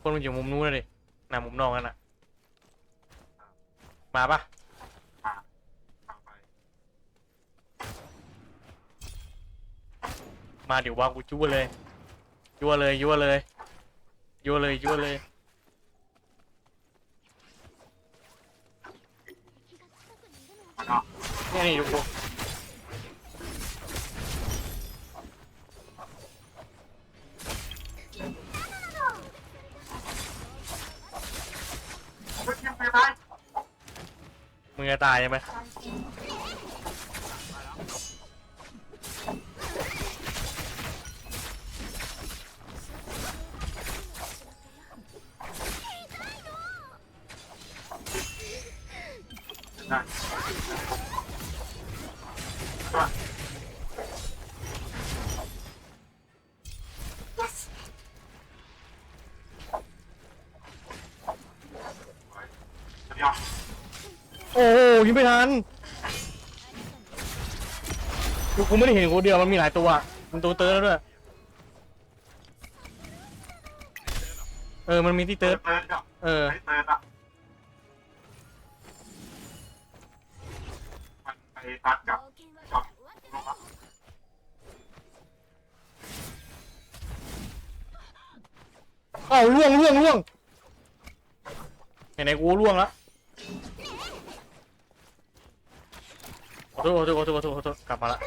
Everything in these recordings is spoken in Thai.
คนมันอยู่มุมนู้นเลยน่ะมุมนอกนั่นน่ะ มาปะมาเดี๋ยววางกูยั่วเลยยั่วเลยยั่วเลยยั่วเลยยั่วเลยนี่นี่ดู งจะตายใช่ไหมนะ ยิงไม่ทันกูกูไม่ได้เห็นกูเดียวมันมีหลายตัวอะมันตัวเติร์ดแล้วด้วย เออ มันมีที่เติร์ดเติร์ดกับเออ ไอ้เติร์ดอะมันไปตัดกับกับเอ้าล่วงล่วงล่วงไหนไหนกูล่วงแล้ว ขอโทษขอโทษขอโทษขอโทษขอโทษกลับมาละ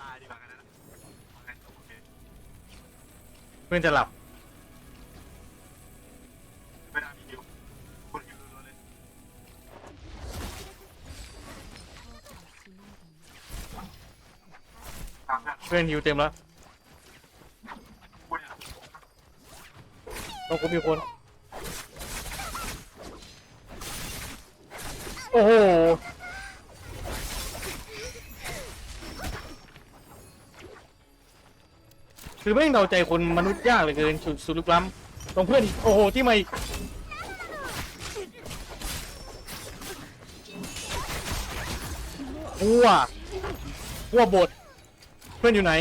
ตายดีกว่ากันนะโอเคโอเคเพื่อนจะหลับไม่ได้มีคิวคุณคิวรัวๆเลยตามเพื่อนเพื่อนฮิวเต็มแล้วคุณอะต้องกูมีคน อ้โห คือไม่งเดาใจคนมนุษย์ยากเหลือเกินสุดสุดลึกล้ำตรงเพื่อนอีกโอ้โห ที่ไมาอีกวัววัวบด เพื่อนอยู่ไหน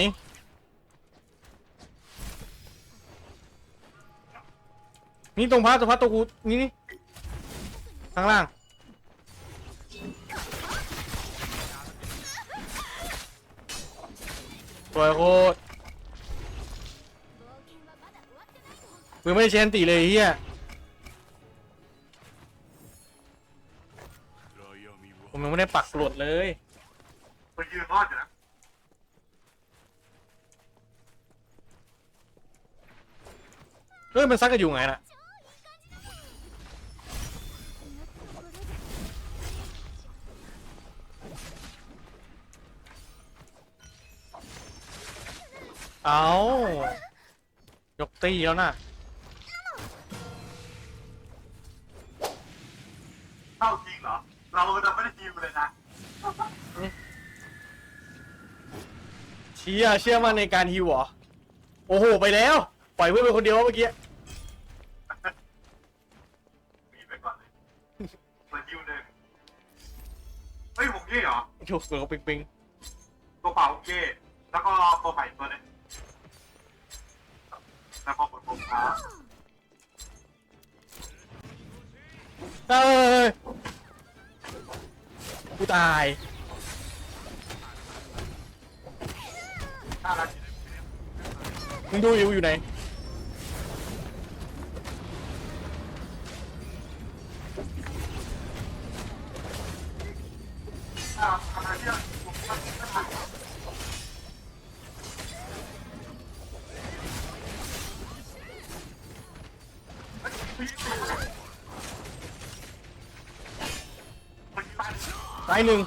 นี่ตรงพัดตรงพัดตัวกูนี่นี่ข้างล่าง สวยโคตรมึงไม่ได้เชนตีเลยไอ้เฮียผมยังไม่ได้ปักกรดเลยคุณยืนรอดอยู่นะเฮ้ยมันซักกันอยู่ไงน่ะ เอายกตีแล้วน่ะเข้าจริงเหรอ เราจะไม่ได้ยิวเลยนะ เชียร์เชื่อมั่นในการฮิวเหรอ โอ้โห ไปแล้ว ปล่อยเพื่อนไปคนเดียวเมื่อกี้ มีไปก่อนเลยมายิวหนึ่งเฮ้ยผมยี่เหรอถูกเสือปิงปิงตัวเปล่าผมยี่แล้วก็ตัวใหม่ตัวหนึง แล้วก็บผมขาเอ้ยกูตาย น่ารักมึงดูอยู่อยู่ไหนายหนึ่ง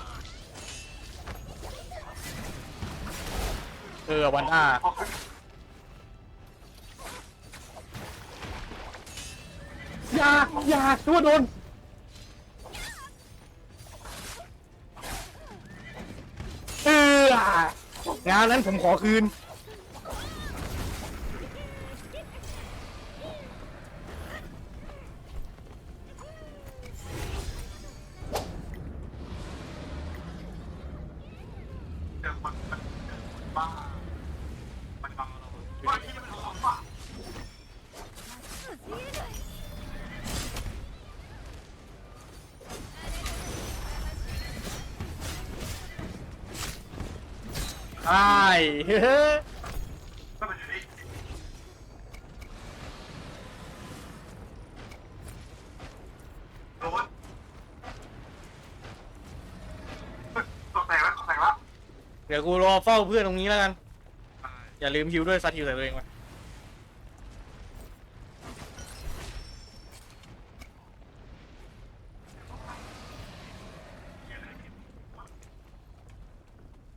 เออวันอ้าอย่าอย่าตัวโดนเอองานนั้นผมขอคืนันมันเจนบ้า มันบังเราว่าที่มันหลอกว่ไอ้ ดี๋ยวกูรอเฝ้าเพื่อนตรงนี้แล้วกัน อย่าลืมฮิวด้วยซัดฮิวใส่ตัวเองไป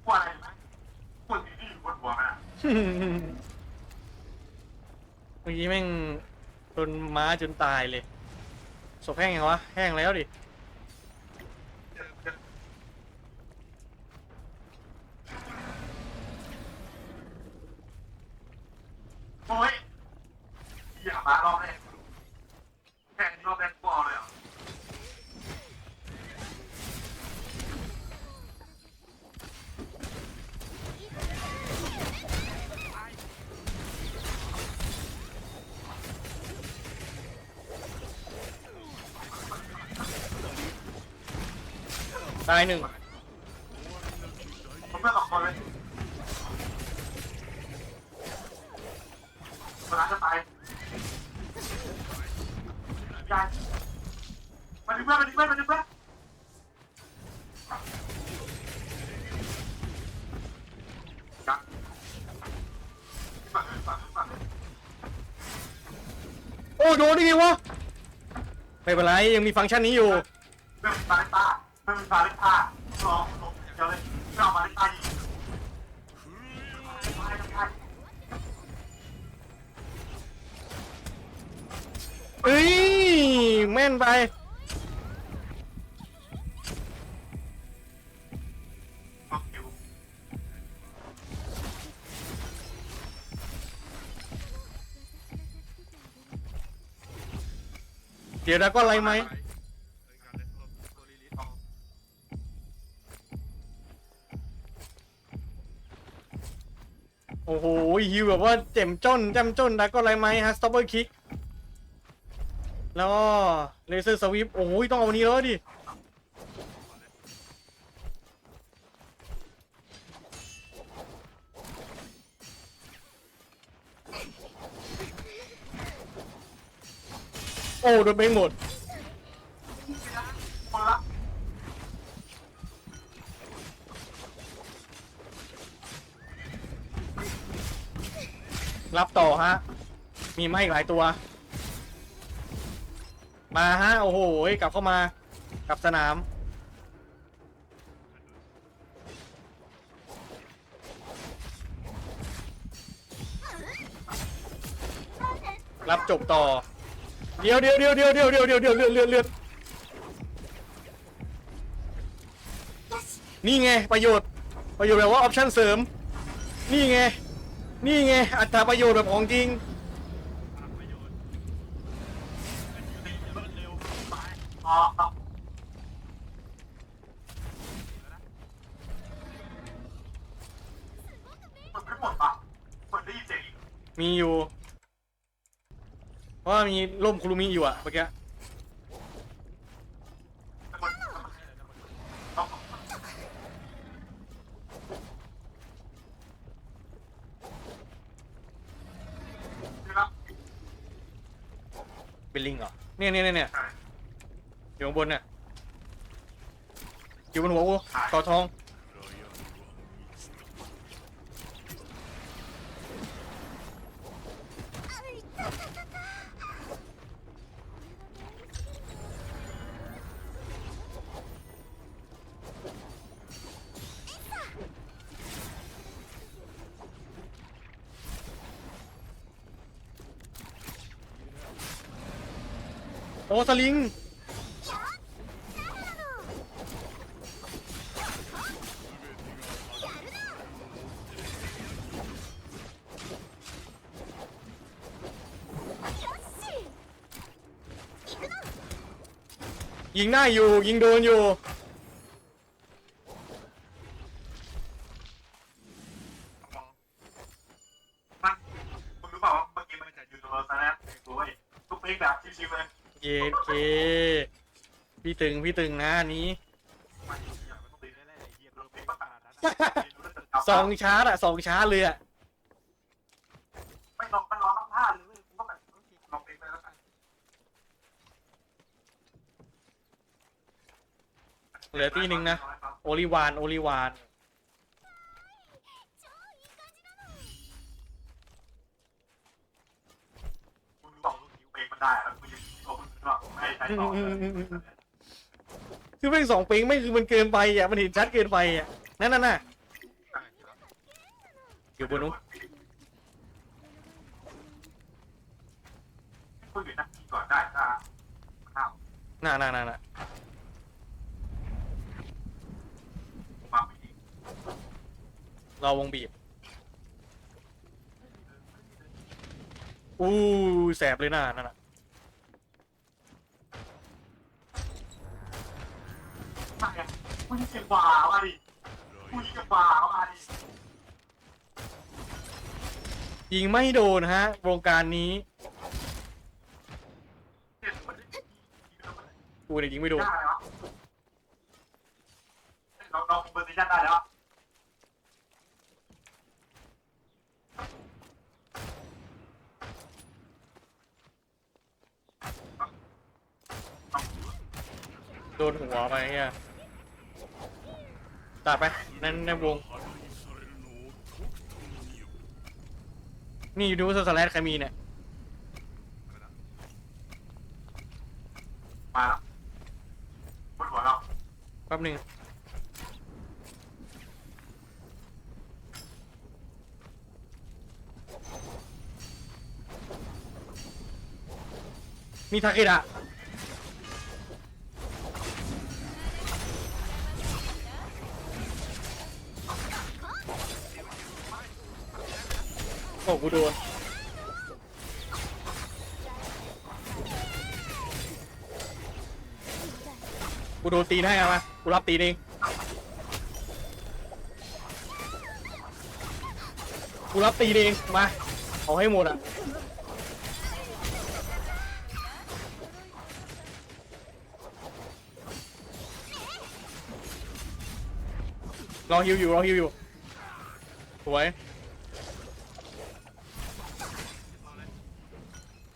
ว่าอะไรไหมคนที่อยู่บนหัวมันอะเมื่อกี้แม่งโดนม้าจนตายเลยศพแห้งยังวะ แห้งแล้วดิ โอ้ยอย่ามารอบแรกแค่นี้รอบแรกกูเอาเลยเหรอ ตายหนึ่งผมเพื่อนสองคนเลยคนนั้นจะตายยายมาดึงเพื่อนมาดึงเพื่อนมาดึงเพื่อนยังฝั่งนู้นฝั่งนู้นฝั่งนู้นโอ้โดนได้ไงวะไม่เป็นไรยังมีฟังก์ชันนี้อยู่เรื่องบาลิ ตาเล่นกตาลองลงเดี๋ยวเลยที่เรามาเล่นกตาดีเอ้ยแม่นไปเดี๋ยวนะก็อะไรไหม ยิวแบบว่าเจ็มจ้นแจมจ้นดราก็ไรไหมฮะสต็อปเปอร์คิกแล้วก็เลเซอร์สวิปโอ้โหต้องเอาอันนี้แล้วดิโอ้โดนไปหมด รับต่อฮะ มีไมาอีกหลายตัว มาฮะ โอ้โหกลับเข้ามา กลับสนาม รับจบต่อ เดี๋ยวเดี๋ยวเดี๋ยวเดี๋ยวเดี๋ยวเดี๋ยวเดี๋ยวเดี๋ยวเลือดเลือดเลือดนี่ไงประโยชน์ ประโยชน์แบบว่าออปชั่นเสริม นี่ไง นี่ไง อัตราประโยชน์แบบของจริงอ๋อเอามันไม่หมดปะมันได้ยินเสียงอีกมีอยู่ เพราะว่ามีร่มคุรุมิอยู่อะเมื่อกี้ แต่มันต้องนี่ละ เป็นลิงเหรอ เนี่ยเนี่ยเนี่ยเนี่ยใช่อยู่ข้างบนเนี่ยอยู่บนหัวกูคอทอง อ้สลิงยิงได้าอยู่ ยิงโดนอยู่ มันมึงรู้เปล่าว่าเมื่อกี้มันจะอยู่ตรงเราซะนะโอ้ยทุกเพลงแบบชิวๆเลย เกตเคพี่ตึงพี่ตึงนะนี้ สองชาร์จอะสองชาร์จเลยอะไม่ลองมันลองทั้งท่าเลยเก็แบบลองเอไปแล้วกันเหลือที่หนึ่งนะ โอลิวาน โอลิวาน คือเป็นสองปิงไม่คือมันเกินไปอะมันเห็นชัดเกินไปอะนั่นน่ะน่ะอยู่บนนู้นคุยกันนะก่อนได้ถ้าข้าวน่ะน่ะน่ะน่ะมาไม่ดีรอวงบีบอู้แสบเลยหน่ะนั่นน่ะ ไม่อะกูยิงเก็บบามาดิกู ยิงเก็บบามาดิยิงไม่โดนฮะวงการนี้เจ็บมันได้ยิงแล้วมันกูเนี่ยยิงไม่โดนได้แล้วเราเราเบอร์ซีซั่นได้แล้วโดนหัวไปเฮีย ตัดไปนั่นในวง นี่ดูสแลชใครมีเนี่ย มาแล้วบนหัวเราแป๊บหนึงมีทาเกดะ โอ้กูโดนกูโดนตีนให้เอามากูรับตีนเองกูรับตีนเองมา เอาให้หมดอะรอฮิวอยู่รอฮิวอยู่สวย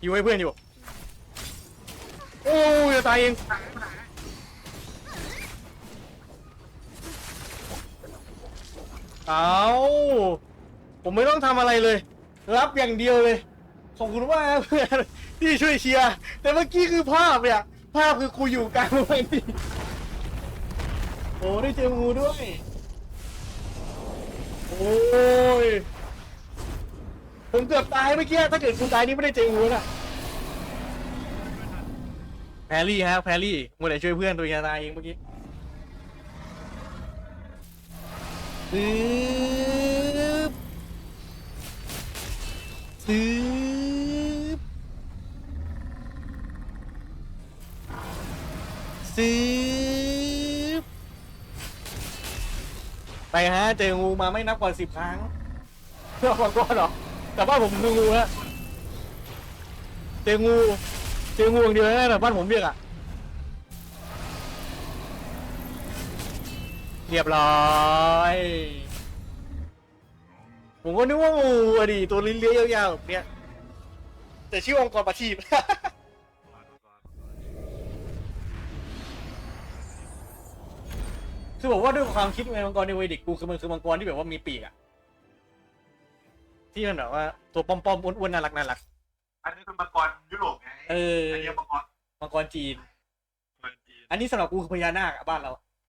ฮิวให้เพื่อนอยู่ โอ้ยจะตายเอง เอาผมไม่ต้องทำอะไรเลย รับอย่างเดียวเลย ขอบคุณมากนะเพื่อนที่ช่วยเชียร์ แต่เมื่อกี้คือภาพเนี่ย ภาพคือกูอยู่กลางเวทีโอ้ได้เจองูด้วย โอ้ยผมเกือบตายเมื่อกี้ ถ้าเกิดกูตายนี่ไม่ได้เจองูน่ะ แพรรี่ฮะแพรรี่มัวแต่ช่วยเพื่อนตัวเองตายเองเมื่อกี้ซึบซึบซึบไปฮะเจองูมาไม่นับกว่าสิบครั้งเพื่อความกลัวเหรอแต่บ้านผมคืองูฮะเจองู เจองูอย่างเดียวนะแต่บ้านผมเรียกอะเรียบร้อย ผมก็นึกว่างูอะดิตัวลิ้นเลี้ยยาวๆแบบเนี้ยแต่ชื่อองค์กรประชีพคือบอกว่าด้วยความคิดในมังกรในเวดิกกูคือมันคือมังกรที่แบบว่ามีปีกอะที่มันแบบว่าตัวปอมๆอ้วนๆน่ารักน่ารัก อันนี้คือมังกรยุโรปไง เอออันนี้มังกรมังกรจีนมังกรจีน อันนี้สำหรับกูคือพญานาคอะบ้านเรา